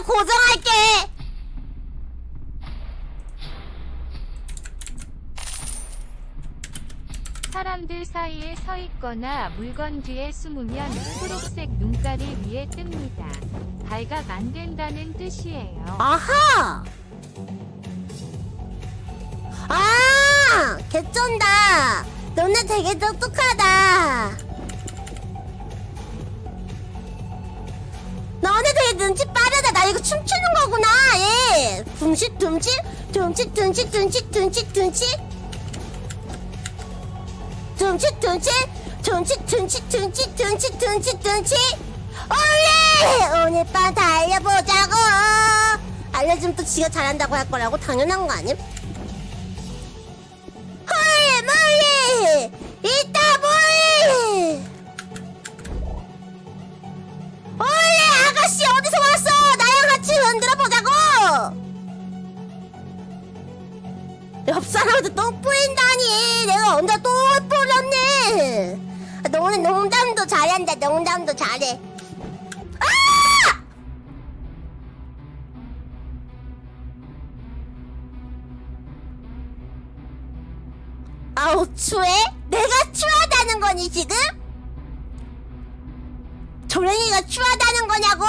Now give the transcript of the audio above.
내가 고정할게. 사람들 사이에 서 있거나 물건 뒤에 숨으면 초록색 눈가리 위에 뜹니다. 발각 안 된다는 뜻이에요. 아하! 아! 개쩐다! 너네 되게 똑똑하다! 너네 되게 눈치! 나 이거 춤추는 거구나! 예! 둠칫, 둠칫, 둠칫, 둠칫, 둠칫, 둠칫, 둠칫! 둠칫, 둠칫, 둠칫, 둠칫, 둠칫, 둠칫, 둠칫, 둠칫! 올레! 오늘 밤 달려보자고! 알려주면 또 지가 잘한다고 할 거라고 당연한 거 아님? 옆 사람한테 똥 뿌린다니 내가 언제 똥을 뿌렸네 아, 너는 농담도 잘한다 농담도 잘해 아! 아우 추해? 내가 추하다는 거니 지금? 조랭이가 추하다는 거냐고?